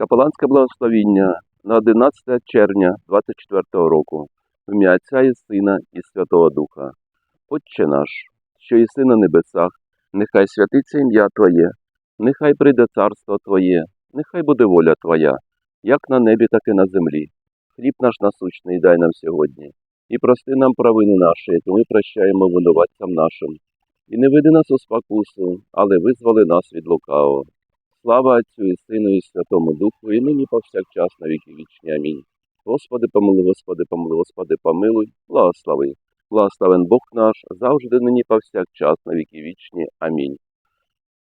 Капеланське благословіння на 11 червня 24 року. В ім'я Отця і Сина і Святого Духа. Отче наш, що єси на небесах, нехай святиться ім'я Твоє, нехай прийде царство Твоє, нехай буде воля Твоя, як на небі, так і на землі. Хліб наш насущний дай нам сьогодні, і прости нам провини наші, які ми прощаємо винуватцям нашим. І не веди нас у спокусу, але визволи нас від лукавого. Слава Отцю і Сину і Святому Духу, і нині повсякчас на віки вічні. Амінь. Господи, помилуй, Господи, помилуй, Господи, помилуй, благослови. Благословен Бог наш, завжди нині повсякчас на віки вічні. Амінь.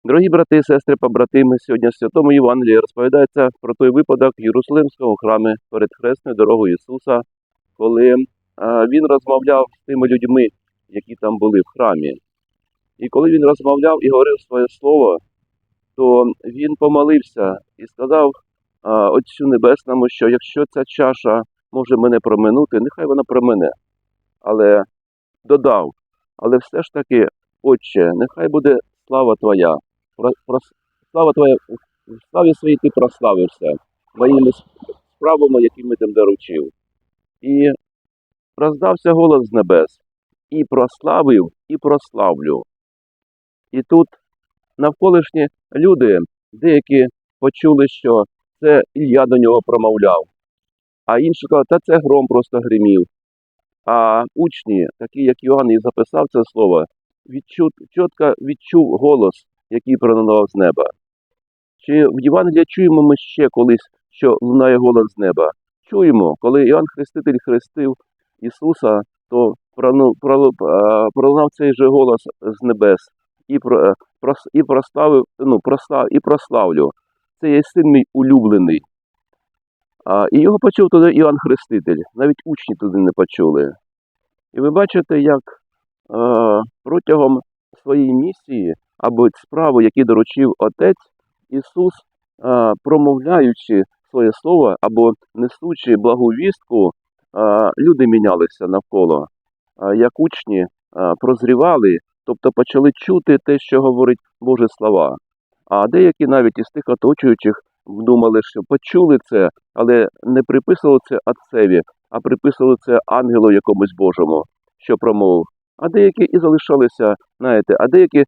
Дорогі брати і сестри, побратими, сьогодні в Святому Євангелії розповідається про той випадок в Єрусалимському храмі перед хресною дорогою Ісуса, коли він розмовляв з тими людьми, які там були в храмі. І коли він розмовляв і говорив своє слово, то він помолився і сказав Отцю Небесному, що якщо ця чаша може мене проминути, нехай вона промене. Але додав, але все ж таки, Отче, нехай буде слава Твоя. Слава Твоя, в славі своїй ти прославився моїми справами, які ми тим доручив. І роздався голос з небес, і прославив, і прославлю. І тут навколишні люди, деякі почули, що це Ілля до нього промовляв, а інші кажуть, та це гром просто гримів. А учні, такі як Йоанн і записав це слово, відчут, чітко відчув голос, який пронував з неба. Чи в Євангелії чуємо ми ще колись, що лунає голос з неба? Чуємо, коли Іоанн Хреститель хрестив Ісуса, то пролунав цей же голос з небес і, про, е, і прославив, ну, прослав, і прославлю. Це є син мій улюблений. А, і його почув туди Іоанн Хреститель, навіть учні туди не почули. І ви бачите, як е, протягом своєї місії або справи, які доручив Отець, Ісус, е, промовляючи своє слово або несучи благу вістку, е, люди мінялися навколо. Е, як учні е, прозрівали, тобто почали чути те, що говорить Боже слова. А деякі навіть із тих оточуючих думали, що почули це, але не приписували це Отцеві, а приписували це ангелу якомусь Божому, що промовив. А деякі і залишалися, знаєте, а деякі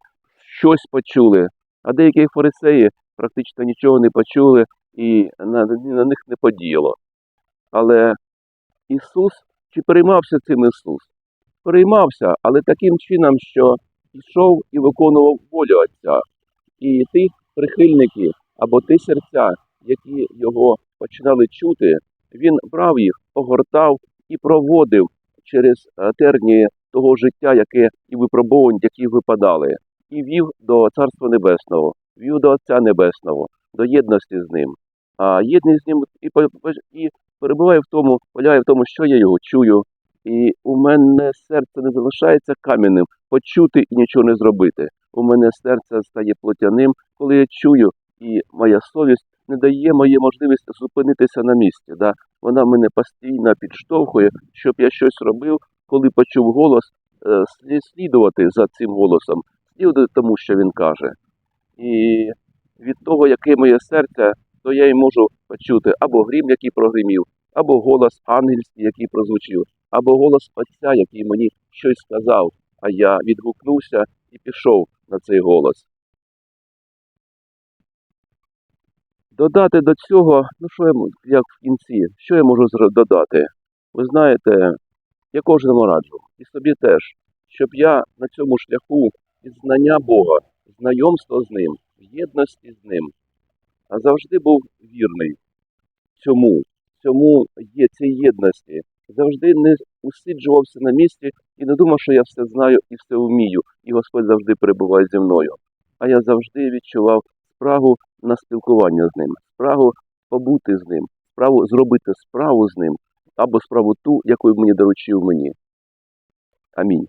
щось почули, а деякі фарисеї практично нічого не почули і на, на них не подіяло. Але Ісус, чи переймався цим Ісус? Переймався, але таким чином, що йшов і виконував волю Отця. І ті прихильники або ті серця, які його починали чути, він брав їх, огортав і проводив через е, тернії того життя, яке і випробувань, які випадали, і вів до Царства Небесного, вів до Отця Небесного, до єдності з ним. А єдність з ним і, і перебуває в тому, полягає в тому, що я його чую, і у мене серце не залишається кам'яним почути і нічого не зробити. У мене серце стає плотяним, коли я чую, і моя совість не дає моїй можливості зупинитися на місці. Да? Вона мене постійно підштовхує, щоб я щось робив, коли почув голос, е, слідувати за цим голосом, слідувати тому, що він каже. І від того, яке моє серце, то я й можу почути або грім, який прогримів, або голос ангельський, який прозвучив, або голос Отця, який мені щось сказав, а я відгукнувся і пішов на цей голос. Додати до цього, ну що я як в кінці, що я можу додати? Ви знаєте, я кожному раджу, і собі теж, щоб я на цьому шляху із знання Бога, знайомства з ним, єдності з ним, а завжди був вірний цьому, цьому є цій єдності. Завжди не усиджувався на місці і не думав, що я все знаю і все вмію, і Господь завжди перебуває зі мною. А я завжди відчував спрагу на спілкування з ним, спрагу побути з ним, справу зробити справу з ним або справу ту, яку мені доручив мені. Амінь.